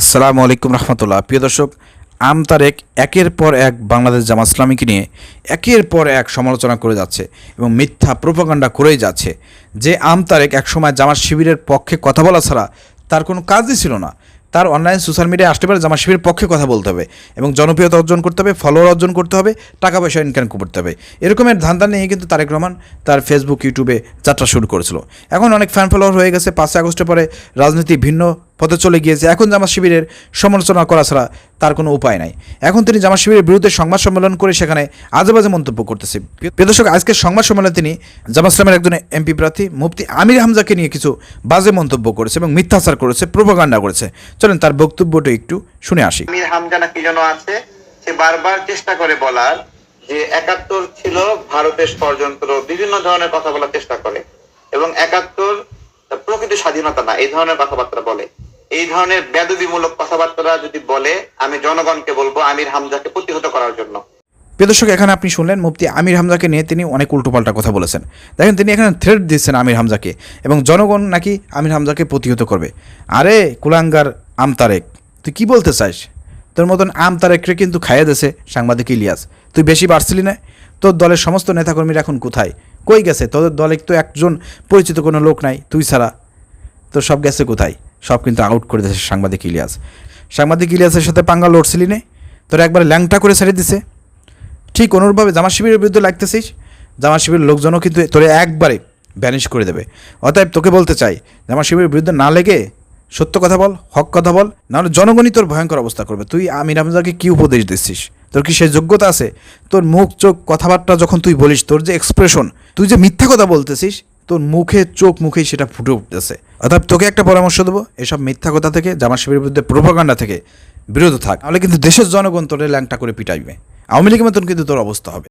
আসসালামু আলাইকুম রহমতুল্লাহ। প্রিয় দর্শক, আম তারেক একের পর এক বাংলাদেশ জামা ইসলামীকে নিয়ে একের পর এক সমালোচনা করে যাচ্ছে এবং মিথ্যা প্রোপাগান্ডা করেই যাচ্ছে। যে আম তারেক একসময় জামাত শিবিরের পক্ষে কথা বলা ছাড়া তার কোনো কাজই ছিল না। তার অনলাইন সোশ্যাল মিডিয়ায় আসতে পারে জামা শিবিরের পক্ষে কথা বলতে হবে এবং জনপ্রিয়তা অর্জন করতে হবে ফলোয়ার অর্জন করতে হবে টাকা পয়সা ইনকাম করতে হবে। এরকমের ধান্দা নিয়ে কিন্তু তারেক রহমান তার ফেসবুক ইউটিউবে যাত্রা শুরু করেছিল। এখন অনেক ফ্যান ফলোয়ার হয়ে গেছে। পাঁচই আগস্টের পরে রাজনীতি ভিন্ন পথে চলে গিয়েছে। এখন জামা শিবিরের সমালোচনা করা ছাড়া তার কোনো উপায় নাই। এখন তিনি জামা শিবিরের বিরুদ্ধে সংবাদ সম্মেলন করে সেখানে আজেবাজে মন্তব্য করতেছে। প্রিয় দর্শক, আজকের সংবাদ সম্মেলনে তিনি জামা ইসলামের একজন এমপি প্রার্থী মুফতি আমির হামজাকে নিয়ে কিছু বাজে মন্তব্য করেছে এবং মিথ্যাচার করেছে, প্রোপাগান্ডা করেছে। চলেন তার বক্তব্যটা একটু শুনে আসি। আমির হামজা না কি যেন আছে, সে বারবার চেষ্টা করে বলার যে একাত্তর ছিল ভারতের ষড়যন্ত্র, বিভিন্ন ধরনের কথা বলার চেষ্টা করে। এবং একাত্তর প্রকৃত স্বাধীনতা না, এই ধরনের কথাবার্তা বলে। এই ধরনের বেদবিমূলক কথাবার্তা যদি বলে, আমি জনগণকে বলব আমির হামজাকে প্রতিহত করার জন্য। প্রিয় এখানে আপনি শুনলেন মুফতি আমির হামজাকে নিয়ে তিনি অনেক উল্টোপাল্টা কথা বলেছেন। দেখেন, তিনি এখানে থ্রেট দিচ্ছেন আমির হামজাকে এবং জনগণ নাকি আমির হামজাকে প্রতিহত করবে। আরে, কুলাঙ্গার আমতারেক তুই কি বলতে চাস? তোর মতন আমতারেকরে কিন্তু খাইয়ে দেছে সাংবাদিক ইলিয়াস। তুই বেশি বাড়ছিলি না? তোর দলের সমস্ত নেতাকর্মীরা এখন কোথায়? কই গেছে? তোদের দলে তো একজন পরিচিত কোনো লোক নাই, তুই ছাড়া। তোর সব গেছে কোথায়? সব কিন্তু আউট করে দিয়েছে সাংবাদিক ইলিয়াস। সাংবাদিক ইলিয়াসের সাথে পাঙ্গা লড়ছিলি নে? তোর একবার ল্যাংটা করে ছেড়ে দিছে। ঠিক অনুরূপভাবে জামা শিবিরের বিরুদ্ধে লাগতেছিস। জামা শিবিরের লোকজনও কিন্তু তোরে একবারে ভ্যানিশ করে দেবে। অতএব তোকে বলতে চাই জামা শিবিরের বিরুদ্ধে না লেগে সত্য কথা বল, হক কথা বল, নাহলে জনগণই তোর ভয়ঙ্কর অবস্থা করবে। তুই আমির হামজাকে কী উপদেশ দিচ্ছিস? তোর কি সে যোগ্যতা আছে? তোর মুখ চোখ কথাবার্তা যখন তুই বলিস, তোর যে এক্সপ্রেশন তুই যে মিথ্যা কথা বলতেছিস তোর মুখে, চোখ মুখেই সেটা ফুটে উঠতেছে। অর্থাৎ তোকে একটা পরামর্শ দেবো, এসব মিথ্যা কথা থেকে জামা শিবিরের বিরুদ্ধে প্রোপাগান্ডা থেকে বিরত থাক। তাহলে কিন্তু দেশের জনগণ তোরে ল্যাংটা করে পিটাইবে। আওয়ামী লীগের মতন কিন্তু তোর অবস্থা হবে।